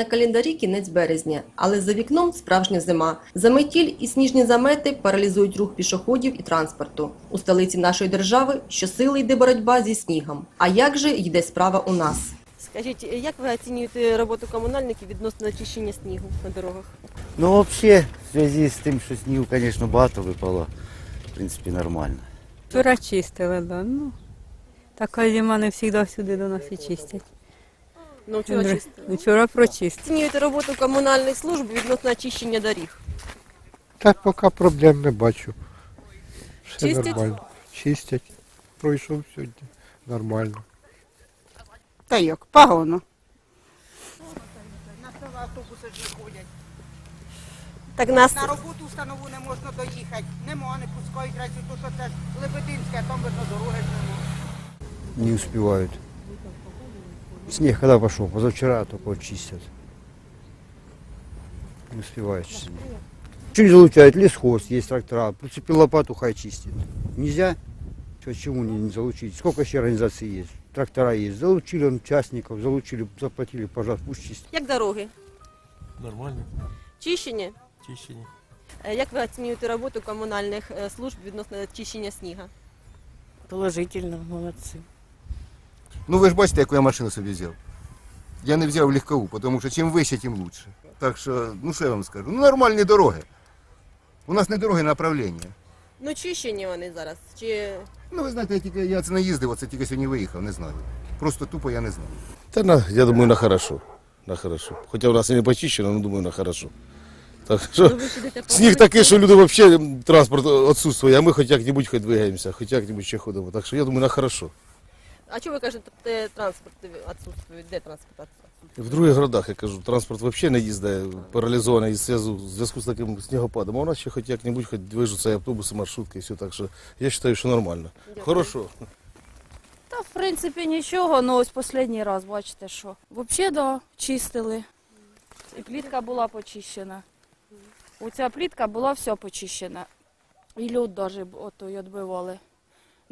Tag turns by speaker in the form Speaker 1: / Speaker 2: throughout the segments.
Speaker 1: На календарі кінець березня, але за вікном справжня зима. Заметіль і сніжні замети паралізують рух пішоходів і транспорту. У столиці нашої держави щосили йде боротьба зі снігом. А як же йде справа у нас?
Speaker 2: Скажіть, як ви оцінюєте роботу комунальників відносно очищення снігу на дорогах?
Speaker 3: Ну, вообще, в связи з тим, що снігу, звісно, багато випало, в принципі, нормально.
Speaker 4: Вчора чистили, да. Ну, така зима не завжди всюди до нас і чистять.
Speaker 2: Ну, вчора чистили.
Speaker 4: Вчора прочистили.
Speaker 2: Оцінюєте роботу комунальних служб відносно очищення доріг?
Speaker 5: Та поки проблем не бачу. Все
Speaker 2: Чистять?
Speaker 5: нормально. Чистять. Пройшов сьогодні. Нормально.
Speaker 6: Та як, погано.
Speaker 2: Так нас
Speaker 6: На роботу установу не можна доїхати. Нема, не пускають речі, то що це ж Лебединське, а там видно дороги ж нема.
Speaker 7: не успевают. Снег когда пошел? Позавчера только чистят. Не успевают чистить. Что не залучают? Лесхоз, есть трактора. Прицепил лопату, хай чистит. Нельзя? Почему не, не залучить? Сколько еще организаций есть? Трактора есть. Залучили он участников, залучили, заплатили, пожалуйста, пусть чистят.
Speaker 2: як дороги?
Speaker 8: Нормально,
Speaker 2: Чищені?
Speaker 8: чищені.
Speaker 2: Е, Як ви оцінюєте роботу комунальних е, служб відносно очищення сніга?
Speaker 9: Положительно, молодці.
Speaker 10: Ну ви ж бачите, яку я машину собі взяв. Я не взяв легкову, тому що чим вище, тим лучше. Так що, ну що я вам скажу? Ну нормальні дороги. У нас не дороги направлення.
Speaker 2: Ну, чищені вони зараз. Чи
Speaker 10: Ну ви знаєте, я тільки я це не їздив, оце тільки сьогодні виїхав, не знаю. Просто тупо я не знаю.
Speaker 8: Та на, я думаю, на хорошо. На хорошо. Хоча у нас і не почищено, але думаю, на хорошо. Так що
Speaker 2: ви
Speaker 8: сніг такий, що люди взагалі транспорт відсутствує, а ми хоч як-небудь хоч двигаємося, хоч як-небудь ще ходимо. Так що я думаю, на хорошо.
Speaker 2: А чого ви кажете, транспорт відсутствує? Де транспорт відсутствує?
Speaker 8: В других городах, я кажу, транспорт взагалі не їздить, паралізований із зв'язку, в зв'язку з таким снігопадом. А у нас ще хоч як-небудь хоч движуться і автобуси, маршрутки і все. Так що я вважаю, що нормально. Хорошо.
Speaker 11: Та в принципі нічого, ну ось останній раз, бачите, що. Взагалі, да, чистили. І плітка була почищена. Оця плітка була вся почищена. І льод навіть відбивали.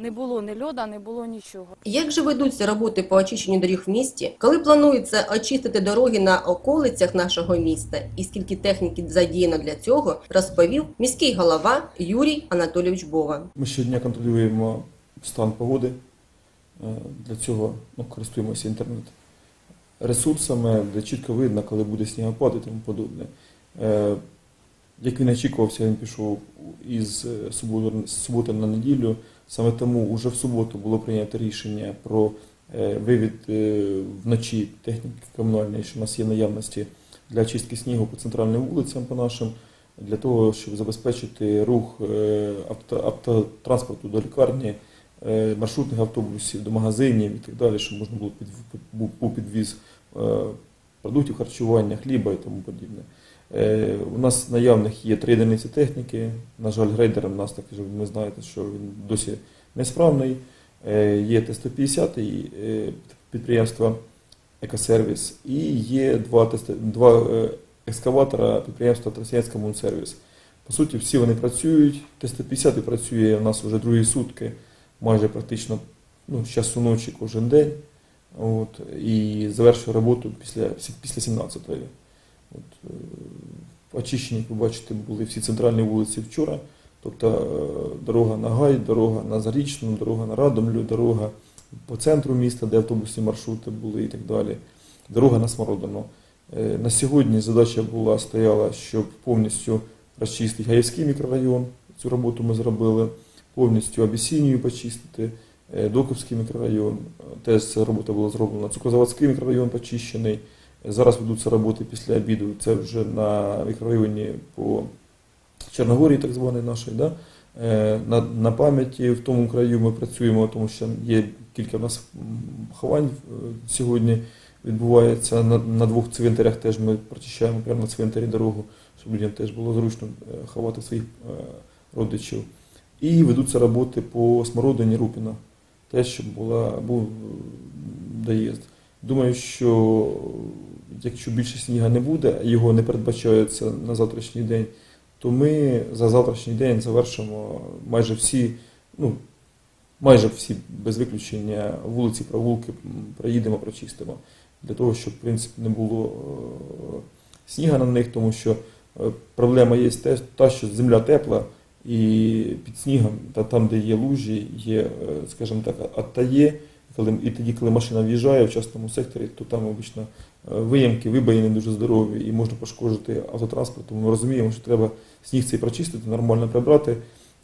Speaker 11: Не було ні льода, не було нічого.
Speaker 1: Як же ведуться роботи по очищенню доріг в місті? Коли планується очистити дороги на околицях нашого міста і скільки техніки задіяно для цього, розповів міський голова Юрій Анатолійович Бова.
Speaker 12: Ми щодня контролюємо стан погоди. Е, Для цього ну, користуємося інтернет-ресурсами, де чітко видно, коли буде снігопад і тому подобне. Е, Як він очікувався, він пішов із суботи на неділю. Саме тому вже в суботу було прийнято рішення про е, вивід е, вночі техніки комунальної, що в нас є наявності для очистки снігу по центральним вулицям по нашим для того, щоб забезпечити рух е, автотранспорту до лікарні, маршрутних автобусів, до магазинів і так далі, щоб можна було був- підвіз продуктів харчування, хліба і тому подібне. Е, У нас наявних є три одиниці техніки. На жаль, грейдер у нас такий, ви знаєте, що він досі несправний. Е, Є Т-150 е, підприємства Екосервіс і є два, два екскаватора підприємства Тростянська Мунсервіс. По суті, всі вони працюють. Т-150 працює у нас вже другі сутки, майже практично ну, з часу ночі кожен день. От, і завершує роботу після, після 17-ї. От, е, очищені, як ви бачите, були всі центральні вулиці вчора. Тобто е, дорога на Гай, дорога на Зарічну, дорога на Радомлю, дорога по центру міста, де автобусні маршрути були і так далі. Дорога на Смородину. Е, На сьогодні задача була стояла, щоб повністю розчистити Гаївський мікрорайон. Цю роботу ми зробили, повністю Абісінію почистити, Доковський мікрорайон. Теж ця робота була зроблена. Цукрозаводський мікрорайон почищений. Зараз ведуться роботи після обіду. Це вже на мікрорайоні по Чорногорії, так званий нашій. Да? Е, На, на пам'яті в тому краю ми працюємо, тому що є кілька в нас ховань е, сьогодні відбувається. На, на двох цвинтарях теж ми прочищаємо прямо на цвинтарі дорогу, щоб людям теж було зручно е, ховати своїх родичів. І ведуться роботи по Смородині Рупіна, теж щоб була, був доїзд. Думаю, що якщо більше сніга не буде, його не передбачається на завтрашній день, то ми за завтрашній день завершимо майже всі, ну, майже всі без виключення вулиці, провулки проїдемо, прочистимо. для того, щоб в принципі не було е, сніга на них, тому що е, проблема є та, що земля тепла і під снігом, та там, де є лужі, є, е, скажімо так, атає, коли, і тоді, коли машина в'їжджає в частному секторі, то там обично е, виямки, вибоїни дуже здорові і можна пошкодити автотранспорт. Тому ми розуміємо, що треба сніг цей прочистити, нормально прибрати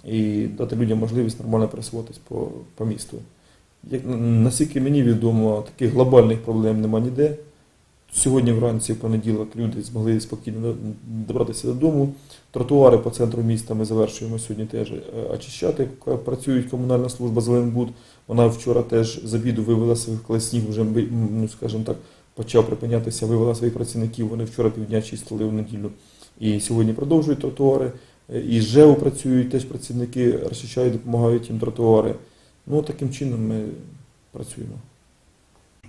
Speaker 12: і дати людям можливість нормально пересуватись по, по місту. Як наскільки мені відомо, таких глобальних проблем нема ніде. Сьогодні вранці, в понеділок, люди змогли спокійно добратися додому. Тротуари по центру міста ми завершуємо сьогодні теж е, очищати. Працюють комунальна служба Зеленбуд. Вона вчора теж з обіду вивела своїх, коли сніг вже ну, скажімо так, почав припинятися, вивела своїх працівників. Вони вчора півдня чистили в неділю. І сьогодні продовжують тротуари. Е, І з ЖЕУ працюють теж працівники, розчищають, допомагають їм тротуари. Ну, таким чином ми працюємо.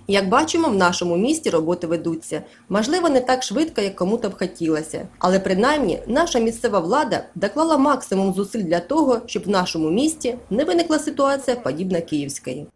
Speaker 1: Як бачимо, в нашому місті роботи ведуться. Можливо, не так швидко, як кому-то б хотілося. Але принаймні наша місцева влада доклала максимум зусиль для того, щоб в нашому місті не виникла ситуація подібна київської.